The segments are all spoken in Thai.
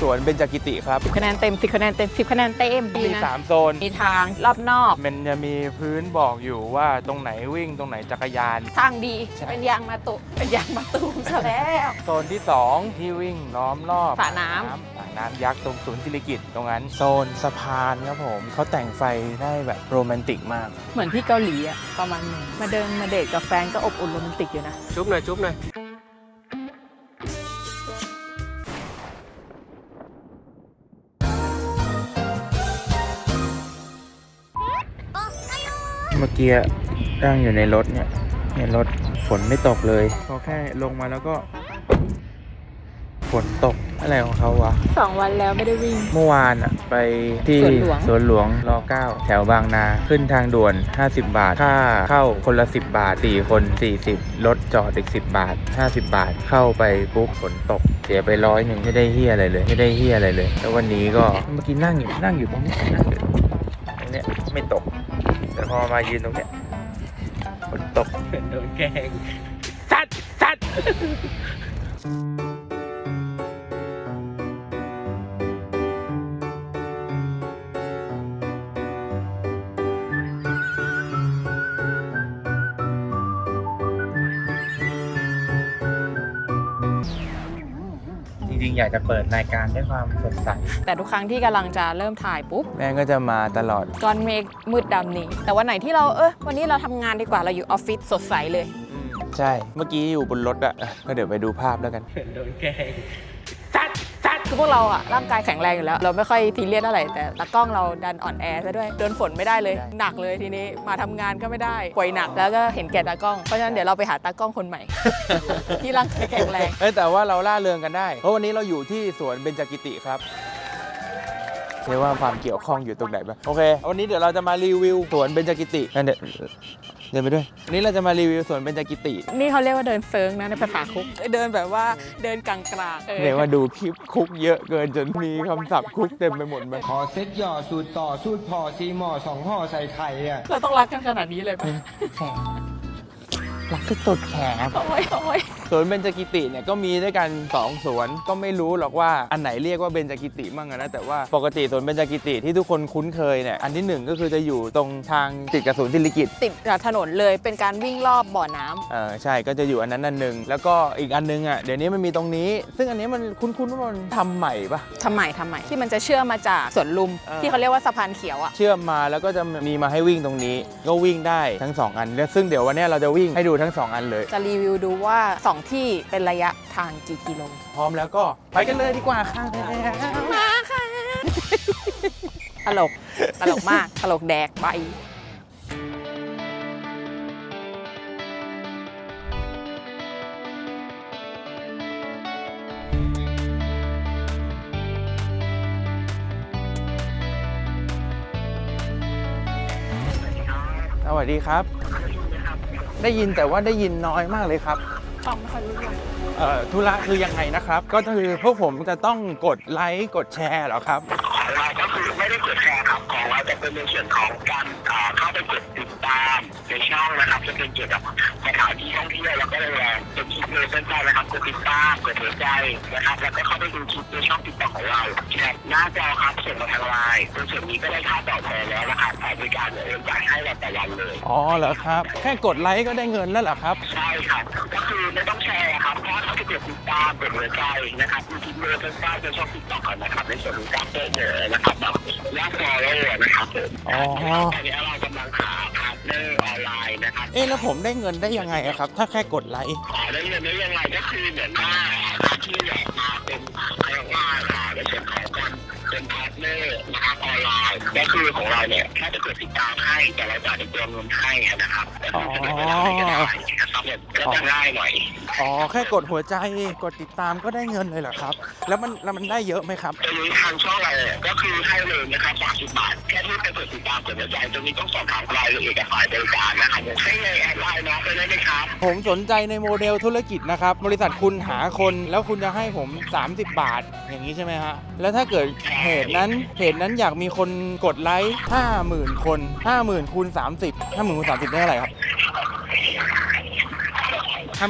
สวนเบญจกิติครับ10คะแนนเต็ม10คะแนนเต็ม10คะแนนเต็มดีมีนะ3โซน มีทางรอบนอก มันจะมีพื้นบอกอยู่ว่าตรงไหนวิ่งตรงไหนจักรยาน ทางดี ใช่ เป็นยางมาตุเป็นยางมาตูมซะแล้ว โซนที่ 2 ที่วิ่งล้อมรอบสระน้ำ สระน้ำยักษ์ตรงศูนย์ศิริกิตตรงนั้น โซนสะพานครับผมเขาแต่งไฟได้แบบโรแมนติกมาก เหมือนที่เกาหลีอะประมาณหนึงมาเดินมาเดทกับแฟนก็อบอุ่นโรแมนติกอยู่นะจุ๊บหน่อยจุ๊บหน่อย เมื่อกี้นั่งอยู่ในรถเนี่ย ในรถฝนไม่ตกเลย พอแค่ลงมาแล้วก็ ฝนตกอะไรของเขาวะ สองวันแล้วไม่ได้วิ่ง เมื่อวานอะไปที่สวนหลวง สวนหลวงร9แถวบางนา ขึ้นทางด่วน 50 บาท ค่าเข้าคนละ 10 บาท 4 คน 40 รถจอดอีก 10 บาท 50 บาท เข้าไปปุ๊บฝนตก เสียไปร้อยหนึ่งไม่ได้เฮียอะไรเลย ไม่ได้เฮียอะไรเลย แล้ววันนี้ก็เมื่อกี้นั่งอยู่นั่งอยู่ตรงนี้นั่งอยู่ตรงเนี้ยไม่ตก แต่พอมายืนตรงเนี้ยฝนตกโดนแกล้งสัดสัดจ ริงๆ อยากจะเปิดรายการด้วยความสดใส แต่ทุกครั้งที่กำลังจะเริ่มถ่ายปุ๊บแม่ก็จะมาตลอดก้อนเมฆมืดดำนี้ แต่วันไหนที่เราเออวันนี้เราทำงานดีกว่าเราอยู่ออฟฟิศสดใสเลย ใช่ เมื่อกี้อยู่บนรถอะก็เดี๋ยวไปดูภาพแล้วกัน โดนแกล้งคือ พวกเราอะร่างกายแข็งแรงอยู่แล้ว เราไม่ค่อยทีเรียสเท่าไหร่แต่ตากล้องเราดันอ่อนแอซะด้วยเดินฝนไม่ได้เลยได้หนักเลยทีนี้มาทำงานก็ไม่ได้ป่วยหนักแล้วก็เห็นแก่ตากล้องเพราะฉะนั้นเดี๋ยวเราไปหาตากล้องคนใหม่ ที่ร่างกายแข็งแรงเอ้ยแต่ว่าเราล่าเริงกันได้ เพราะวันนี้เราอยู่ที่สวนเบญจกิติครับเรียกว่าความเกี่ยวข้องอยู่ตรงไหนบ้างโอเค วันนี้เดี๋ยวเราจะมารีวิวสวนเบญจกิติงั้นเดี๋ยว เดินไปด้วยวันนี้เราจะมารีวิวสวนเบญจกิติ นี่เขาเรียกว่าเดินเซิงนะในภาษาคุก เดินแบบว่าเดินกลางกลางๆออเรียกว่าดูคลิปคุกเยอะเกินจนมีคำศัพท์คุกเต็มไปหมดมันขอเซ็ตหย่อสูตรต่อสูตรพอซีหมอสองห่อใส่ไข่อะเราต้องรักกันขนาดนี้เลยปะรักที่สุดแขกโอ้ยโอ้ย สวนเบญจกิติเนี่ยก็มีด้วยกัน2สวนก็ไม่รู้หรอกว่าอันไหนเรียกว่าเบญจกิติมั่งอะนะแต่ว่าปกติสวนเบญจกิติที่ทุกคนคุ้นเคยเนี่ยอันที่หนึ่งก็คือจะอยู่ตรงทางติดกับศูนย์ศิริกิตติดกับถนนเลยเป็นการวิ่งรอบบ่อน้ำเออใช่ก็จะอยู่อันนั้นอันหนึ่งแล้วก็อีกอันนึงอะเดี๋ยวนี้มันมีตรงนี้ ซึ่งอันนี้มันคุ้นๆว่ามันทำใหม่ปะ ทำไมทำไมที่มันจะเชื่อมมาจากสวนลุม เออ ที่เขาเรียกว่าสะพานเขียวอะ เชื่อมมาแล้วก็จะมีมาให้วิ่งตรงนี้ ก็วิ่งได้ทั้งสองอันแล้วซึ่งเดี๋ยววันเนี้ยเราจะวิ่งให้ดูทั้งสองอันเลย จะรีวิวดูว่า2 ที่เป็นระยะทางกี่กิโล พร้อมแล้วก็ไปกันเลยดีกว่าค่ะมาค่ะ ตลก ตลกมาก ตลกแดกไปสวัสดีครับ ได้ยินแต่ว่าได้ยินน้อยมากเลยครับ ฟังไม่ค่อยรู้เรื่องเอ่อธุระคือยังไงนะครับ ก็คือพวกผมจะต้องกดไลค์กดแชร์เหรอครับของเราก็คือไม่ได้กดแชร์ครับของเราจะเป็นในส่วนของการอ่าเข้าไปกดติดตามในช่องนะครับจะเป็นเกี่ยวกับส ถานที่ท่องเที่ยวแล้วก็โรงแรมเป็นคลิปเลยสั้นๆนะครับกดติดตามกดหัวใจนะครับ แล้วก็เข้าไปดูคลิปในช่องติดต่อของเราแชร์หน้าจอครับส่งมาทางไลน์ตรงส่วนนี้ก็ได้ค่าตอบแทนแล้วนะครับแต่บริการเนี่ยเอ็มจ่ายให้เราแต่วันเลย อ๋อเหรอครับ แค่กดไลค์ก็ได้เงินแล้วเหรอครับ ใช่ครับก็คือไม่ต้องแชร์ครับเพราะเขาจะกดติดตามกดหัวใจนะครับดูคลิปเลยสั้นๆในช่องติดต่อก่อนนะครับในส่วนของการเจอเจอนะครับแบบแลกฟอลโล่นะครับผมอ๋อตอนนี้เรากำลังหาพาร์ทเนอร์ออนไลน์นะครับเอ๊ะแล้วผมได้เงินได้ยังไงอะครับ ถ้าแค่กดไลค์ขอได้เงินได้ยังไงก็คือเหมือนว่าทางที่อยากมาเป็นเรียกว่าอ่าในส่วนของกัน เป็นพาร์ทเนอร์นะครับออนไลน์ก็คือของเราเนี่ยแค่จะกดติดตามให้แต่เราจ่ายเป็นตัวเงินให้นะครับแต่ถ้าจะเป็นเวลาก็ได้นะครับเนี่ยก็จะง่ายหน่อยอ๋อ แค่กดหัวใจกดติดตามก็ได้เงินเลยเหรอครับ แล้วมันแล้วมันได้เยอะไหมครับ ตรงนี้ทางช่องเราเนี่ยก็คือให้เลยนะครับ30บาทแค่ที่ไปกดติดตามกดหัวใจตรงนี้ต้องสอบถามรายละเอียดกับฝ่ายบริการนะครับให้เลยแอดไลน์น้องไปได้ไหมครับ ผมสนใจในโมเดลธุรกิจนะครับ บริษัทคุณหาคนแล้วคุณจะให้ผม 30 บาทอย่างนี้ใช่ไหมฮะแล้วถ้าเกิดเพจนั้นเพจนั้นอยากมีคนกดไลค์50,000 คน 50,000คูณ30 50,000คูณ30 ได้เท่าไหร่ครับ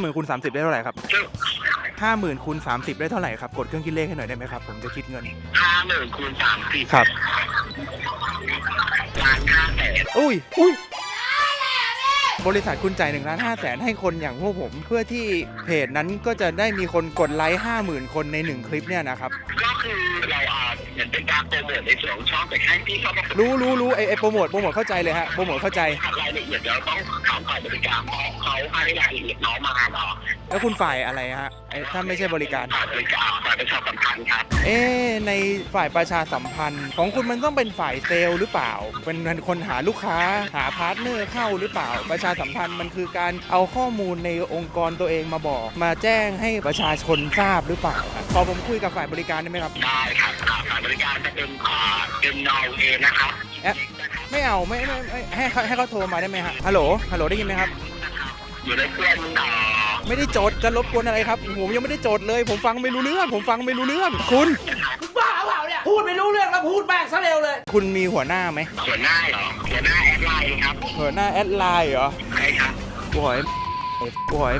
50,000คูณ30 ได้เท่าไหร่ครับซึ่ง50,000คูณ30 ได้เท่าไหร่ครับ กดเครื่องคิดเลขให้หน่อยได้ไหมครับ ผมจะคิดเงิน ห้าหมื่นคูณสามสิบครับ ล้านห้าแสนอุ้ยอุ้ยบริษัทคุณจ่ายหนึ่งล้านห้าแสนให้คนอย่างพวกผม เพื่อที่เพจนั้นก็จะได้มีคนกดไลค์ห้าหมื่นคนในหนึ่งคลิปเนี่ยนะครับ ก็คือเราอ่า เหมือนเป็นการโปรโมทในส่วนของช่องแต่แค่ที่เข้ามารู้รู้รู้ไอไอโปรโมทโปรโมทเข้าใจเลยฮะโปรโมทเข้าใจรายละเอียดเดี๋ยวต้องถามฝ่ายบริการเพราะเขาให้รายละเอียดน้องมาเหรอแล้วคุณฝ่ายอะไรฮะไอถ้าไม่ใช่บริการฝ่ายบริการฝ่ายประชาสัมพันธ์ครับ เอ๊ะในฝ่ายประชาสัมพันธ์ ของคุณมันต้องเป็นฝ่ายเซลล์หรือเปล่าเป็นคนหาลูกค้าหาพาร์ทเนอร์เข้าหรือเปล่า ประชาสัมพันธ์มันคือการเอาข้อมูลในองค์กรตัวเองมาบอก มาแจ้งให้ประชาชนทราบหรือเปล่าพอผมคุยกับฝ่ายบริการได้ไหมครับได้ครับอ่าฝ่ายบริการจะเป็นอ่าเป็นนอร์เวย์นะครับเอ๊ะไม่เอาไม่ไม่ไม่ให้เขาให้เขาโทรมาได้ไหมฮะฮัลโหลฮัลโหลได้ยินไหมครับ อยู่ในเพื่อนอ่าไม่ได้โจทย์จะรบกวนอะไรครับผมยังไม่ได้โจทย์เลย ผมฟังไม่รู้เรื่อง ผมฟังไม่รู้เรื่อง คุณ บ้าเปล่าเนี่ย พูดไม่รู้เรื่องแล้วพูดแม่งซะเร็วเลย คุณมีหัวหน้าไหมหัวหน้าเหรอหัวหน้าแอดไลน์ครับหัวหน้าแอดไลน์เหรอใช่ครับ กูหอยกูหอย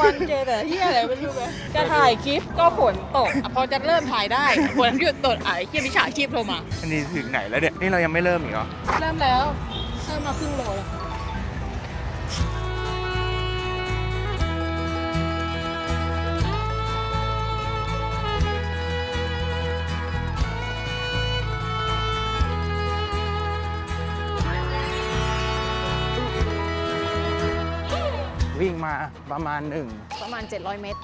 วันเจอแต่ที่อะไรไม่รู้ไหมจะถ่ายคลิปก็ฝนตกอะพอจะเริ่มถ่ายได้ฝนหยุดตกอะไอ้เหี้ยมิจฉาชีพโทรมาอันนี้ถึงไหนแล้วเนี่ย นี่เรายังไม่เริ่มอีกเหรอ เริ่มแล้วเริ่มมาครึ่งโลแล้ว วิ่งมาประมาณหนึ่งประมาณ 700 เมตร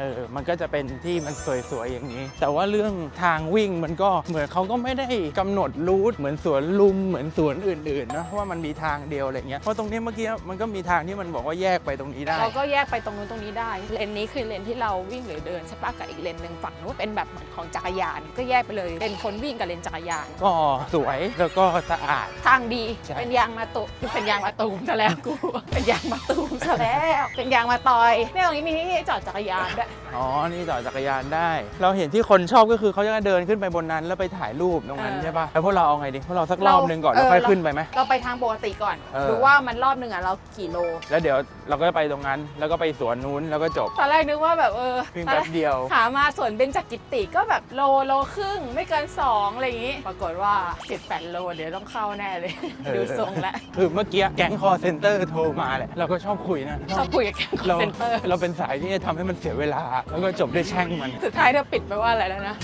เออมันก็จะเป็นที่มันสวยๆอย่างนี้ แต่ว่าเรื่องทางวิ่งมันก็เหมือนเขาก็ไม่ได้กำหนดรูทเหมือนสวนลุมเหมือนสวนอื่นๆนะว่ามันมีทางเดียวอะไรเงี้ยเพราะตรงนี้เมื่อกี้มันก็มีทางที่มันบอกว่าแยกไปตรงนี้ได้ เราก็แยกไปตรงนู้นตรงนี้ได้ เลนนี้คือเลนที่เราวิ่งหรือเดินใช่ปะกับอีกเลนหนึ่งฝั่งนู้นเป็นแบบเหมือนของจักรยาน ก็แยกไปเลยเลนคนวิ่งกับเลนจักรยาน ก็สวยแล้วก็สะอาด ทางดีใช่เป็นยางมาตุเป็นยางมาตูมซะแล้วกูเป็นยางมาตูมซะแล้ว เป็นยางมาตอยเนี่ยตรงนี้มีที่จอดจักรยานด้วยอ๋อ นี่จอดจักรยานได้ เราเห็นที่คนชอบก็คือเขาจะเดินขึ้นไปบนนั้น แล้วไปถ่ายรูปตรงนั้นเออ ใช่ปะแล้วพวกเราเอาไงดี พวกเราสักรอบหนึ่งก่อนแล้วเออค่อยเราขึ้นไปไหม เราไปทางปกติก่อน เออ ดูว่ามันรอบหนึ่งอะเรากี่โล แล้วเดี๋ยวเราก็ไปตรงนั้น แล้วก็ไปสวนนู้นแล้วก็จบ ตอนแรกนึกว่าแบบเออวิ่งตอนแป๊แรบกเดียว หามาสวนเบญจกิติก็แบบโลโลครึ่งไม่เกิน 2 อะไรอย่างงี้ ปรากฏว่า 18 โลเดี๋ยวต้องเข้าแน่เลย เออ ดูทรงแล้วคือเมื่อกี้แก๊งคอเซ็นเตอร์โทรมาแหละ เราก็ชอบคุยนะ ชอบคุยกับแกงเราเซ็นเตอร์ เราเป็นสายที่จะทำให้มันเสียเวลาแล้วก็จบด้วยแช่งมัน สุดท้ายเธอปิดไปว่าอะไรแล้วนะ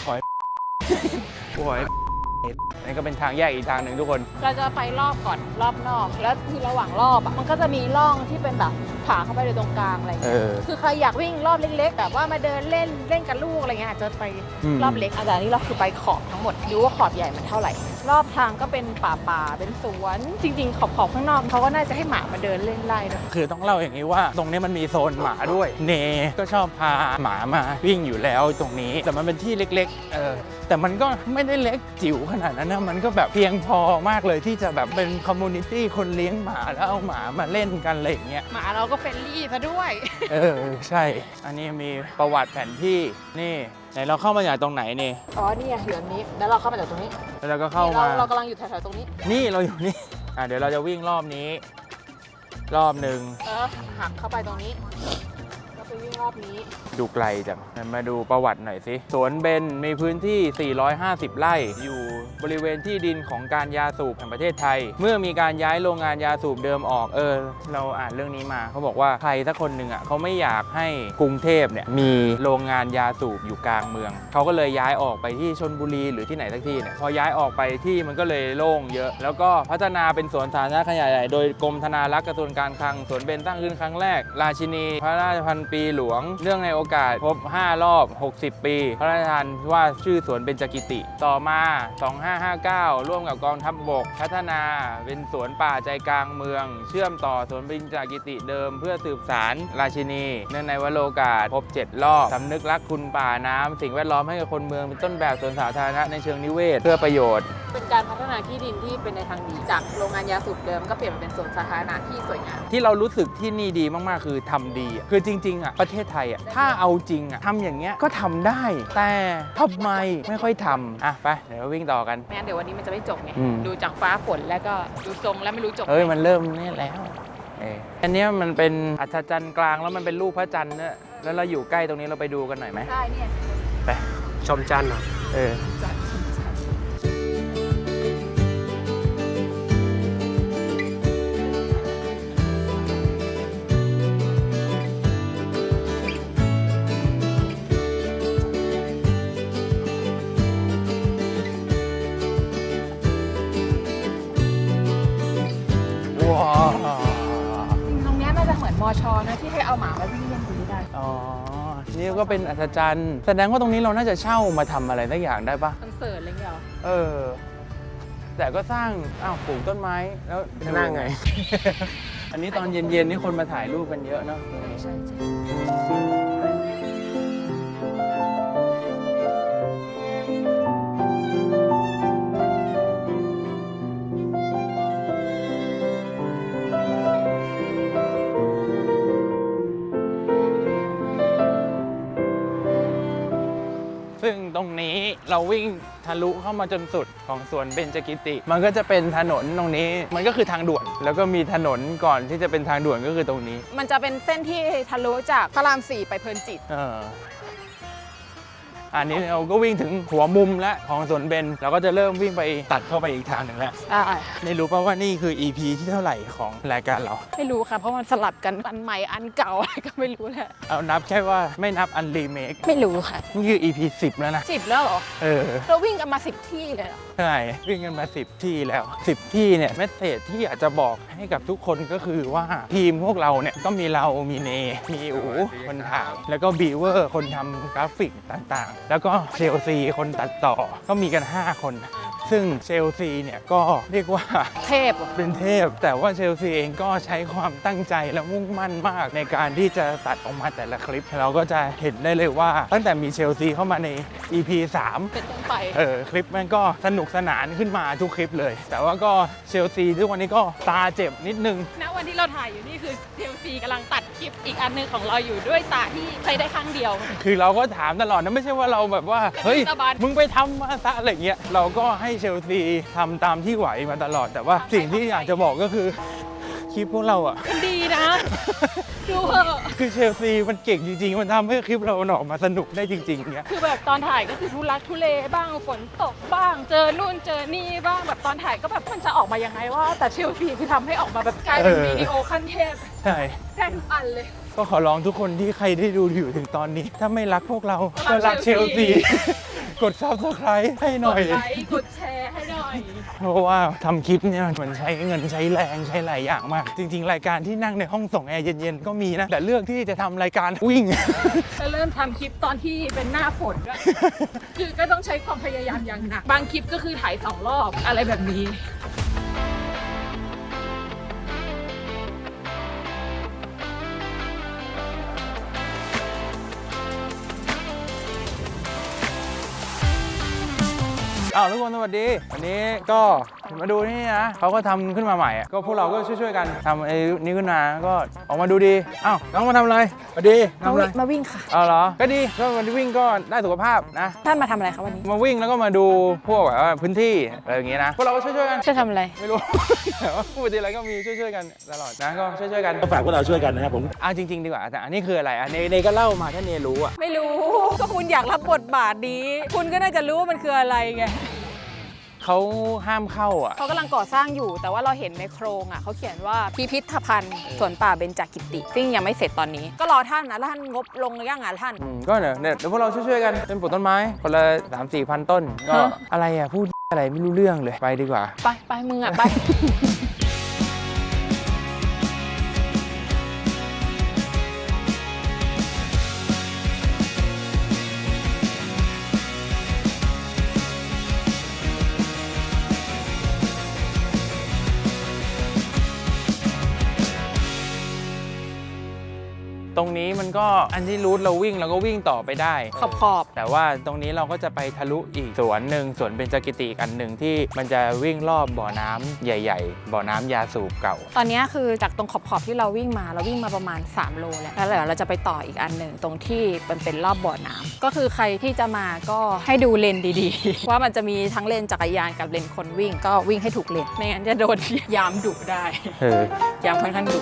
โอ้ย นี่ก็เป็นทางแยกอีกทางหนึ่งทุกคน เราจะไปรอบก่อนรอบนอก แล้วที่ระหว่างรอบอะมันก็จะมีร่องที่เป็นแบบผ่าเข้าไปในตรงกลางอะไรอย่างเอเงี้ยอ คือใครอยากวิ่งรอบเล็กๆแบบว่ามาเดินเล่นเล่นกับลูกอะไรเงี้ยอาจจะไปอืม รอบเล็กอาจารย์นี่เราคือไปขอบทั้งหมดดูว่าขอบใหญ่มันเท่าไหร่ รอบทางก็เป็นป่าป่าๆเป็นสวนจริง ๆ ขอบขอบๆข้างนอกเขาก็น่าจะให้หมามาเดินเล่นไล่ด้วยคือต้องเล่าอย่างนี้ว่า ตรงนี้มันมีโซนหมาด้วย เนก็ชอบพาหมามาวิ่งอยู่แล้วตรงนี้ แต่มันเป็นที่เล็กๆ เออแต่มันก็ไม่ได้เล็กจิ๋วขนาดนั้นนะมันก็แบบเพียงพอมากเลยที่จะแบบเป็นคอมมูนิตี้คนเลี้ยงหมาแล้วเอาหมามาเล่นกันอะไรอย่างเงี้ยหมาเราก็เฟรนลี่ซะด้วย เออใช่ อันนี้มีประวัติแผนที่นี่ไหนเราเข้ามาจากตรงไหนนี่อ๋อนี่ไงเหลืองนี้ แล้วเราเข้ามาจากตรงนี้แล้วเราก็เข้าเรามาเรากำลังอยู่แถวๆตรงนี้ นี่เราอยู่นี่อะเดี๋ยวเราจะวิ่งรอบนี้ รอบหนึ่งเออหักเข้าไปตรงนี้แล้วไปวิ่งร อบนี้ ดูไกลจังมาดูประวัติหน่อยสิ สวนเบนมีพื้นที่ 450 ไร่ อยู่บริเวณที่ดินของการยาสูบแห่งประเทศไทย เมื่อมีการย้ายโรงงานยาสูบเดิมออก เออ เราอ่านเรื่องนี้มา เขาบอกว่าใครสักคนหนึ่งอะเขาไม่อยากให้กรุงเทพเนี่ยมีโรงงานยาสูบอยู่กลางเมือง เขาก็เลยย้ายออกไปที่ชนบุรีหรือที่ไหนสักที่เนี่ย พอย้ายออกไปที่มันก็เลยโล่งเยอะ แล้วก็พัฒนาเป็นสวนสาธารณะขนาดใหญ่ โดยกรมธนารักษ์กระทรวงการคลัง สวนเบนตั้งขึ้นครั้งแรก ราชินี พระราชพันปีหลวงเรื่องในโอกาสครบ 5 รอบ 60 ปี พระราชทานว่าชื่อสวนเบญจกิติ ต่อมา 2559 ร่วมกับกองทัพบบก พัฒนาเป็นสวนป่าใจกลางเมือง เชื่อมต่อสวนเบญจกิติเดิม เพื่อสืบสารราชินี เนื่องในวโรกาสครบ 7 รอบสำนึกรักคุณป่าน้ำสิ่งแวดล้อมให้กับคนเมืองเป็นต้นแบบสวนสาธารณะในเชิงนิเวศเพื่อประโยชน์เป็นการพัฒนาที่ดินที่เป็นในทางดี จากโรงงานยาสูบเดิมก็เปลี่ยนมาเป็นสวนสาธารณะที่สวยงามที่เรารู้สึกที่นี่ดีมาก ๆ คือทำดีอะคือจริง ๆ อะ ประเทศไทยอะถ้าเอาจริงอะทำอย่างเงี้ยก็ทำได้ แต่ทำไมไม่ค่อยทำอะไปเดี๋ยวเราวิ่งต่อกัน ไม่งั้นเดี๋ยววันนี้มันจะไม่จบไง อืม ดูจากฟ้าฝนแล้วก็ดูทรงแล้วไม่รู้จบเฮ้ยมันเริ่มนี่แล้วไอ้ออันเนี้ยมันเป็นอัศจรรย์กลางแล้วมันเป็นรูปพระจันทร์ด้วยแล้วเราอยู่ใกล้ตรงนี้เราไปดูกันหน่อยไหม ใช่เนี่ย ไป ชมจันทร์เหรอ เออว้ ก็เป็นอัศจรรย์แสดงว่าตรงนี้เราน่าจะเช่ามาทำอะไรสักอย่างได้ปะคอนเสิร์ตอะไรเงี้ยเหรอเออ แต่ก็สร้างอ้าวปลูกต้นไม้แล้วจะนั่งไง อันนี้ตอนเย็นๆนี่คนมาถ่ายรูปกันเยอะเนาะ ใช่ใช่ ตรงนี้เราวิ่งทะลุเข้ามาจนสุดของสวนเบญจกิติ มันก็จะเป็นถนนตรงนี้มันก็คือทางด่วน แล้วก็มีถนนก่อนที่จะเป็นทางด่วนก็คือตรงนี้ มันจะเป็นเส้นที่ทะลุจากพระรามสี่ไปเพลินจิต เออ อันนี้เราก็วิ่งถึงหัวมุมแล้วของสวนเบญเราก็จะเริ่มวิ่งไปตัดเข้าไปอีกทางหนึ่งแล้วได้ไม่รู้ป่าว่านี่คือ EP ที่เท่าไหร่ของรายการเรา ไม่รู้ค่ะ เพราะมันสลับกันอันใหม่อันเก่าอะไรก็ไม่รู้แหละเอานับแค่ว่าไม่นับอันรีเมคไม่รู้ค่ะนี่คือ EP 10 แล้วนะสิบแล้วเหรอเออเราวิ่งกันมาสิบที่เลยเหรอ ใช่วิ่งกันมา 10 ที่แล้ว 10 ที่เนี่ยเมสเซจที่อยากจะบอกให้กับทุกคนก็คือว่าทีมพวกเราเนี่ยก็มีเรามีเน มีอูคนถ่ายแล้วก็บีเวอร์คนทำกราฟิกต่างๆ แล้วก็เชลซีคนตัดต่อก็มีกัน 5 คน ซึ่งเชลซีเนี่ยก็เรียกว่าเทพเหรอเป็นเทพ แต่ว่าเชลซีเองก็ใช้ความตั้งใจและมุ่งมั่นมาก ในการที่จะตัดออกมาแต่ละคลิป เราก็จะเห็นได้เลยว่า ตั้งแต่มีเชลซีเข้ามาใน EP 3 เป็นต้นไป เออคลิปมันก็สนุกสนานขึ้นมาทุกคลิปเลย แต่ว่าก็เชลซีทุกวันนี้ก็ตาเจ็บนิดนึง ณวันที่เราถ่ายอยู่นี่คือเทลซีกำลังตัดคลิปอีกอันหนึงของเราอยู่ด้วยตาที่ใช้ได้ครั้งเดียว คือเราก็ถามตลอดนะไม่ใช่ว่าเราแบบว่า เฮ้ยสบายมึงไปทำมาซะอะไรเงี้ย เราก็ให้เชลซีทำตามที่ไหวมาตลอด แต่ว่าสิ่งที่อยากจะบอกก็คือคลิปพวกเราอะ มัน ดีนะดูเถอะคือเชลซีมันเก่งจริง ๆ มันทำให้คลิปเราออกมาสนุกได้จริง ๆเงี้ย คือแบบตอนถ่ายก็คือทุลักทุเลบ้างฝนตกบ้าง เจอนู่นเจอนี่บ้างแบบตอนถ่ายก็แบบมันจะออกมายังไงว่า แต่เชลซีคือทำให้ออกมาแบบกลายเป็นเออ วิดีโอขั้นเทพใช่ได้ทุกอันเลย ก็ขอร้องทุกคนที่ใครได้ดูอยู่ถึงตอนนี้ ถ้าไม่รักพวกเราก็ก็รัรักกเชเชลลซีซี กด subscribe ให้หกน่อดยไลค์กด เพราะว่าทำคลิปเนี่ยมันใช้เงินใช้แรงใช้หลายอย่างมาก จริง ๆ รายการที่นั่งในห้องส่งแอร์เย็นๆก็มีนะ แต่เลือกที่จะทำรายการวิ่งจะเริ่มทำคลิปตอนที่เป็นหน้าฝนด้วยคือก็ต้องใช้ความพยายามอย่างหนัก บางคลิปก็คือถ่ายสองรอบอะไรแบบนี้ อ้าวทุกคนสวัสดี วันนี้ก็ มาดูนี่นะเขาก็ทำขึ้นมาใหม่อะก็พวกเราก็ช่วยๆกันทำไอ้นี้ขึ้นมาก็ออกมาดูดีอ้าวน้องมาทำอะไรสวัสดีทำอะไรมาวิ่งค่ะเอาเหรอก็ดีก็วันนี้วิ่งก็ได้สุขภาพนะท่านมาทำอะไรคะวันนี้ มาวิ่งแล้วก็มาดูพวกแบบว่าพื้นที่อะไรอย่างงี้นะพวกเราก็ช่วยๆกันจะทำอะไรไม่รู้แต่ว่าพูดทีไรก็มีช่วยๆกันตลอดนะก็ช่วยๆกันก็ฝากพวกเราช่วยกันนะครับผมอะจริงๆดีกว่าแต่อันนี้คืออะไรอันนี้เนก็เล่ามาถ้าเนรู้อะไม่รู้ก็คุณอยากรับบทบาทนี้ คุณก็น่าจะรู้ว่ามันคืออะไรไง เขาห้ามเข้าอะ เขากำลังก่อสร้างอยู่ แต่ว่าเราเห็นในโครงอะเขาเขียนว่าพิพิธภัณฑ์สวนป่าเบญจกิติ ซึ่งยังไม่เสร็จตอนนี้ ก็รอท่านนะแล้วท่านงบลงหรือยังอะท่าน อืมก็เนี่ยเนี่ยเดี๋ยวพวกเราช่วยๆกันเป็นปลูกต้นไม้คนละสามสี่พันต้น ก็ฮะ อะไรอะพูดอะไรไม่รู้เรื่องเลยไปดีกว่า ไปไปมึงอะไป มันก็อันที่รูทเราวิ่งเราก็วิ่งต่อไปได้ ขอบขอบแต่ว่าตรงนี้เราก็จะไปทะลุอีกสวนหนึ่งสวนเบญจกิติอีกอันหนึ่งที่มันจะวิ่งรอบบ่อน้ำใหญ่ ๆ บ่อน้ำยาสูบเก่า ตอนนี้คือจากตรงขอบขอบที่เราวิ่งมาเราวิ่งมาประมาณ 3 โลแล้วแล้วเดี๋ยวเราจะไปต่ออีกอันหนึ่งตรงที่มันเป็นรอบบ่อน้ำก็คือใครที่จะมาก็ให้ดูเลนดีๆ ว่ามันจะมีทั้งเลนจักรยานกับเลนคนวิ่งก็วิ่งให้ถูกเลนไม่งั้นจะโดนยามดุได้ เออยามค่อนข้างดุ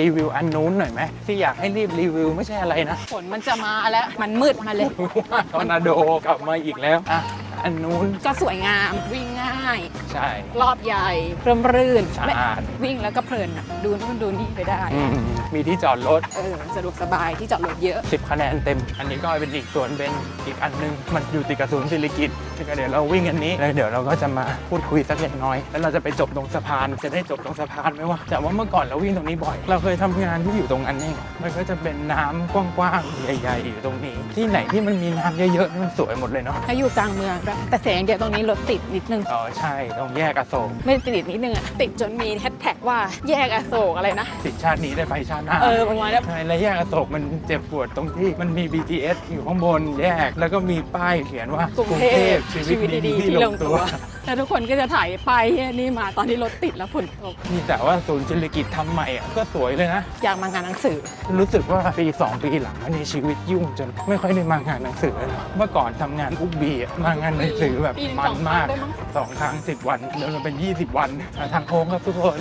รีวิวอันนู้นหน่อยไหมที่อยากให้รีบรีวิวไม่ใช่อะไรนะฝนมันจะมาแล้วมันมืดมาเลยว่าทอร์นาโดกลับมาอีกแล้วอะอันนู้นก็สวยงามวิ่งง่าย ใช่ รอบใหญ่ร่มรื่นสะอาดไม่วิ่งแล้วก็เพลินอะดูนู่นดูนี่ไปได้อืมมีที่จอดรถ เออสะดวกสบายที่จอดรถเยอะ 10 คะแนนเต็ม อันนี้ก็เป็นอีกส่วนเป็นอีกอันหนึง มันอยู่ติดกับศูนย์ศิริกิต ก็เดี๋ยวเราวิ่งอันนี้แล้วเดี๋ยวเราก็จะมาพูดคุยสักเล็กน้อย แล้วเราจะไปจบตรงสะพาน จะได้จบตรงสะพานไหมวะแต่ว่าเมื่อก่อนเราวิ่งตรงนี้บ่อย เราเคยทำงานที่อยู่ตรงอันนี้ มันก็จะเป็นน้ำกว้างๆใหญ่ ๆ อยู่ตรงนี้ ที่ไหนที่มันมีน้ำเยอะๆนี่มันสวยหมดเลยเนาะถ้าอยู่กลางเมืองด้วยแต่เสียอย่างเดียวตรงนี้รถติดนิดนึงอ๋อใช่ตรงแยกอโศกไม่ติดนิดนึงอะติดจนมีแฮชแท็กว่าแยกอโศกอะไรนะติดชาตินี้ได้ไปชาติหน้าเออประมาณนี้ใช่และแยกอโศกมันเจ็บปวดตรงที่มันมี BTS อยู่ข้างบนแยก แล้วก็มีป้ายเขียนว่ากรุงเทพชีวิตดีๆที่ลงตัว แล้วทุกคนก็จะถ่ายป้ายนี่มาตอนที่รถติดแล้วฝนตกนี่แต่ว่าศูนย์ศิริกิตทำใหม่อะก็สวยเลยนะ อยากมางานหนังสือ รู้สึกว่าปี 2 ปีหลังอันนี้ชีวิตยุ่งจนไม่ค่อยได้มางานหนังสือเลยเมื่อก่อนทำงานอุบบีอะมางานหนังสือแบบปีหนึ่งมัสนองมากครั้งได้มั้งสองครั้งสิบวันเดินมาเป็น 20 วันอะทางโค้งครับทุกคน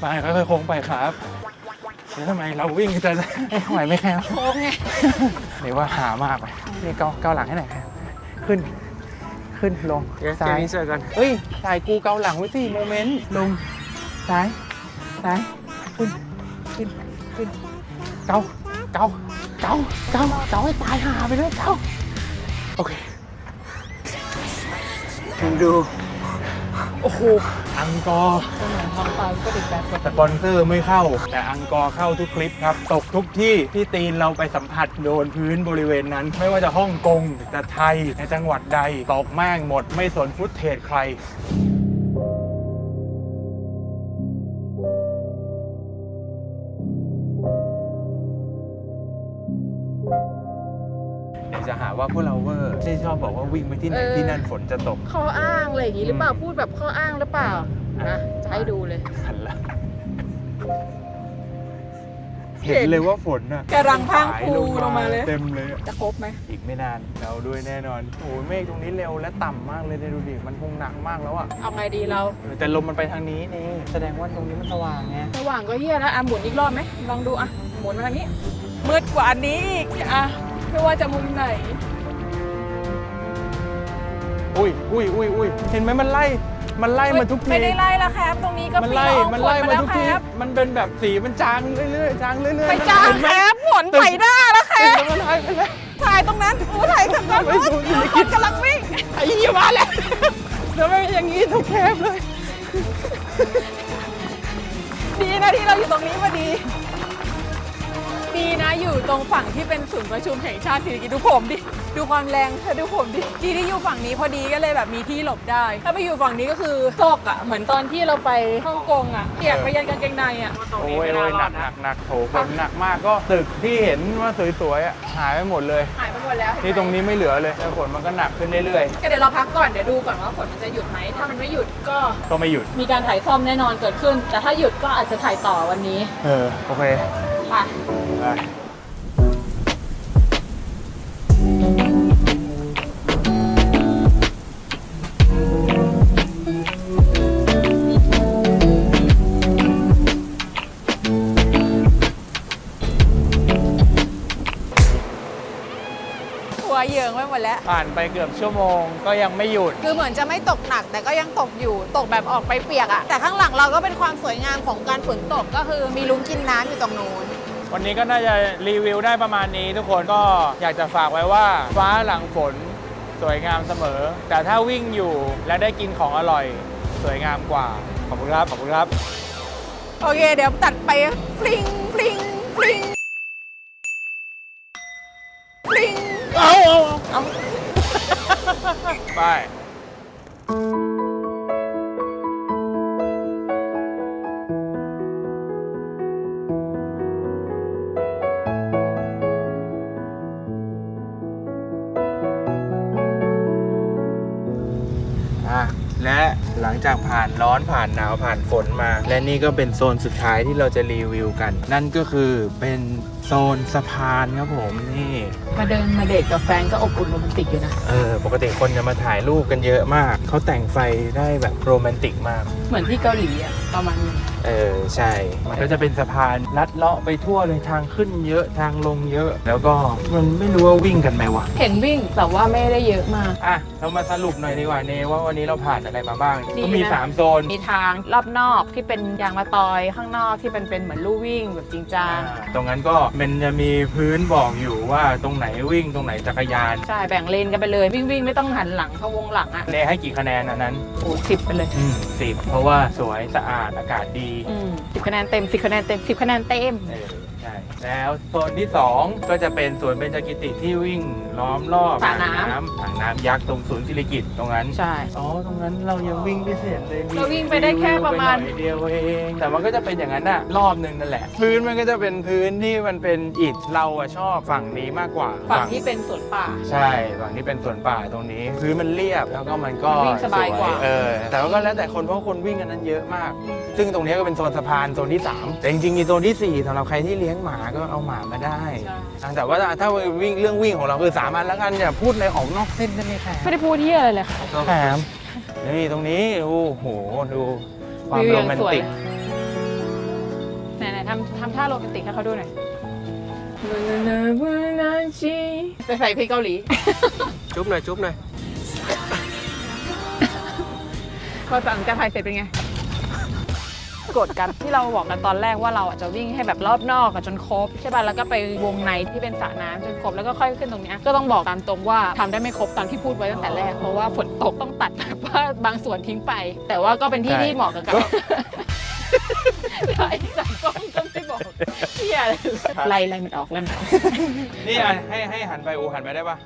ไปค่อยๆโค้งไปครับแล้วทำไมเราวิ่งจะไหวไหมครับโค้งไง หรือว่าหามากไปนี่เกาเกาหลังให้หน่อยครับขึ้น ขึ้นลงซ้ายเจอกันเฮ้ยถ่ายกูเกาหลังไว้สิโมเมนต์ลงซ้ายซ้ายขึ้นขึ้นขึ้นเกาเกาเกาเกาเกาให้ตายหาไปเลยเกาโอเคมึงดู โอ้โห อังกอร์ท้องฟ้าก็ติดแบบสปอนเซอร์ไม่เข้า แต่อังกอร์เข้าทุกคลิปครับ ตกทุกที่ที่ตีนเราไปสัมผัสโดนพื้นบริเวณนั้น ไม่ว่าจะฮ่องกงจะไทยในจังหวัดใดตกแม่งหมด ไม่สนฟุตเทจใคร อบบอกว่าวิ่งไปที่ไหนที่นั่นฝนจะตก ข้ออ้างอะไรอย่างนี้หรือเปล่าพูดแบบข้ออ้างหรือเปล่านะจะให้ดูเลย หันละเห็นเลยว่าฝนน่ะกำลังพรังพรูลงมาเลย เต็มเลยอะจะครบไหม อีกไม่นานเราด้วยแน่นอนโอ้ยเมฆตรงนี้เร็วและต่ำมากเลยเนี่ยดูดิมันคงหนักมากแล้วอะเอาไงดีเราแต่ลมมันไปทางนี้นี่แสดงว่าตรงนี้มันสว่างไงระหว่างก็เฮียแล้วอะหมุนอีกรอบไหมลองดูอะหมุนมาทางนี้มืดกว่าอันนี้อีกอะไม่ว่าจะมุมไหน อุ้ยอุ้ยอุ้ยอุ้ยเห็นไหมมันไล่มันไล่มาทุกที ไม่ได้ไล่ละครับ ตรงนี้ก็มันปีไล่ ออกมันฝไล่นมามาแล้วทุกคที รับ มันเป็นแบบสีมันจางเรื่อยๆจางเรื่อยๆไปจ้างเห็นไหคมรับฝนใส่หน้าแล้วครัเห็นบไหมมันไล่ไปแล้ว ถ่ายตรงนั้นอู้ถ่ายทางด้านไม่นู้นดูสิคนกำลังวิ่งไอ้ยี่มาแล้วแล้วไม่อย่างนี้ทุกแคบเลย ดีนะที่เราอยู่ตรงนี้พอดีดีนะอยู่ ตรงฝั่งที่เป็นศูนย์ประชุมแห่งชาติสิริกิติ์ดูผมดิ ดูความแรงเธอดูผมดิดีที่อยู่ฝั่งนี้พอดีก็เลยแบบมีที่หลบได้ ถ้าไปอยู่ฝั่งนี้ก็คือตกอะ เหมือนตอนที่เราไปฮ่องกงอะเปียกไปยันกางเกงในอะ โอ้ยโอ้ยหนักหนักหนักโถฝนหนักมากก็ตึกที่เห็นว่าสวยๆอะหายไปหมดเลย หายไปหมดแล้วที่ตรงนี้ไม่เหลือเลยแล้วฝนมันก็หนักขึ้นเรื่อยก็เดี๋ยวเราพักก่อนเดี๋ยวดูก่อนว่าฝนมันจะหยุดไหมถ้ามันไม่หยุดก็ๆ ก็ไม่หยุด มีการถ่ายซ่อมแน่นอนเกิดขึ้น แต่ถ้าหยุดก็อาจจะถ่ายต่อวันนี้เออ โอเค ไป ไปหัวเหยิงไปหมดแล้ว ผ่านไปเกือบชั่วโมงก็ยังไม่หยุด คือเหมือนจะไม่ตกหนัก แต่ก็ยังตกอยู่ตกแบบออกไปเปียกอะแต่ข้างหลังเราก็เป็นความสวยงามของการฝนตกก็คือมีลุงกินน้ำอยู่ตรงนู้นวันนี้ก็น่าจะรีวิวได้ประมาณนี้ ทุกคนก็อยากจะฝากไว้ว่า ฟ้าหลังฝนสวยงามเสมอ แต่ถ้าวิ่งอยู่และได้กินของอร่อย สวยงามกว่า ขอบคุณครับ ขอบคุณครับ โอเค เดี๋ยวตัดไปฟลิงฟลิงฟลิง ไป จากผ่านร้อนผ่านหนาวผ่านฝนมา และนี่ก็เป็นโซนสุดท้ายที่เราจะรีวิวกัน นั่นก็คือเป็นโซนสะพานครับผมนี่มาเดินมาเดทกับแฟนก็อบอุ่นโรแมนติกอยู่นะเออปกติคนจะมาถ่ายรูปกันเยอะมาก เขาแต่งไฟได้แบบโรแมนติกมาก เหมือนที่เกาหลีอะประมาณนึง เออใช่ มันก็จะเป็นสะพานลัดเลาะไปทั่วเลยทางขึ้นเยอะทางลงเยอะ แล้วก็มันไม่รู้ว่าวิ่งกันไหมวะเห็นวิ่งแต่ว่าไม่ได้เยอะมาก อะเรามาสรุปหน่อยดีกว่าเนว่าวันนี้เราผ่านอะไรมาบ้างดีก็มีนะ3โซน มีทางรอบนอกที่เป็นยางมะตอยข้างนอกที่เป็นเป็นเหมือนลู่วิ่งแบบจริงจังอ่าตรงนั้นก็มันจะมีพื้นบอกอยู่ว่าตรงไหนวิ่งตรงไหนจักรยานใช่แบ่งเลนกันไปเลยวิ่งวิ่งไม่ต้องหันหลังเข้าวงหลังอะเนให้กี่คะแนนอันนั้น โอ้สิบไปเลย อืมสิบเพราะว่าสวยสะอาดอากาศดีอืมสิบคะแนนเต็มสิบคะแนนเต็มสิบคะแนนเต็ม เออใช่ แล้วโซนที่ 2 ก็จะเป็นสวนเบญจกิติที่วิ่งล้อมรอบสระน้ำอ่างอ่างน้ำยักษ์ตรงศูนย์ศิริกิตตรงนั้น ใช่ อ๋อ ตรงนั้นเรายังวิ่งไม่เสร็จเลยเราวิ่งไปได้แค่ประมาณไปหน่อยเดียวเอง แต่มันก็จะเป็นอย่างนั้นอะรอบหนึ่งนั่นแหละ พื้นมันก็จะเป็นพื้นที่มันเป็นอิฐเราอะชอบฝั่งนี้มากกว่าฝั่งที่เป็นสวนป่า ใช่ฝั่งที่เป็นสวนป่าตรงนี้ พื้นมันเรียบแล้วก็มันก็วิ่งสบายกว่า เออแต่ว่าก็แล้วแต่คนเพราะคนวิ่งกันนั้นเยอะมาก ซึ่งตรงนี้ก็เป็นโซนสะพานโซนที่3แต่จริงๆมีโซนทีสี่4สำหรับใครที่เลี้ยงหมาก็เอาหมามาได้ใช่อะแต่ว่าถ้าวิ่งเรื่องวิ่งของเราคือสามัญแล้วกันอย่าพูดอะไรออกนอกเส้นได้ไหมคะไม่ได้พูดที่อะไรเลยค่ะแถมนี่ตรงนี้โอ้โหดูความวิวโรยังแมนสวยติกไหนๆทำทำท่าโรแมนติกให้เขาดูหน่อยไปใส่เพลงเกาหลี จุ๊บหน่อยจุ๊บหน่อยพอสั่งการถ่ายเสร็จเป็นไง กดกันที่เราบอกกันตอนแรกว่าเราอะจะวิ่งให้แบบรอบนอกอะจนครบใช่ป่ะแล้วก็ไปวงในที่เป็นสระน้ำจนครบแล้วก็ค่อยขึ้นตรงเนี้ยก็ต้องบอกตามตรงว่าทำได้ไม่ครบตามที่พูดไว้ตั้งแต่แรกเพราะว่าฝนตกต้องตัดแบบว่าบางส่วนทิ้งไป แต่ว่าก็เป็นที่ที่เหมาะกับการถ่ายจากกล้องก็ไม่บอกเที่ยเลยไล่ไล่มันออกแล้วมันออกนี่อะให้ให้หันไปอูหันไปได้ปะ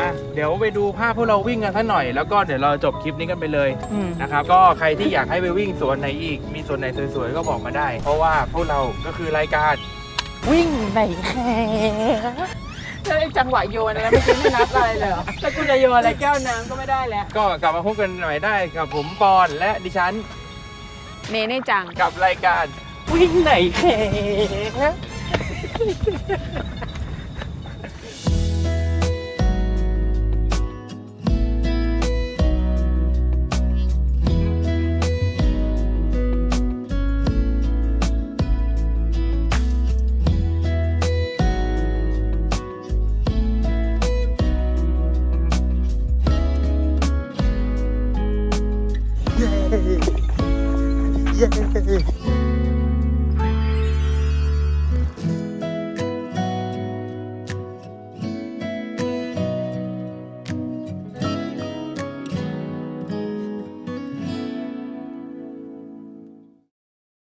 อะเดี๋ยวไปดูภาพพวกเราวิ่งกันสักหน่อยแล้วก็เดี๋ยวเราจบคลิปนี้กันไปเลยอืมนะครับก็ใครที่อยากให้ไปวิ่งสวนไหนอีก มีสวนไหนสวยๆก็บอกมาได้ เพราะว่าพวกเราก็คือรายการ วิ่งไหนแค่แล้วไอ้จังหวะโยนอะไรไม่คิดไม่นับอะไรเลยเหรอถ้ากูจะโยนอะไรแก้วน้ำก็ไม่ได้แล้ว ก็กลับมาพบกันหน่อยได้กับผมปอนและดิฉันเนเน่จัง กับรายการ วิ่งไหนแค่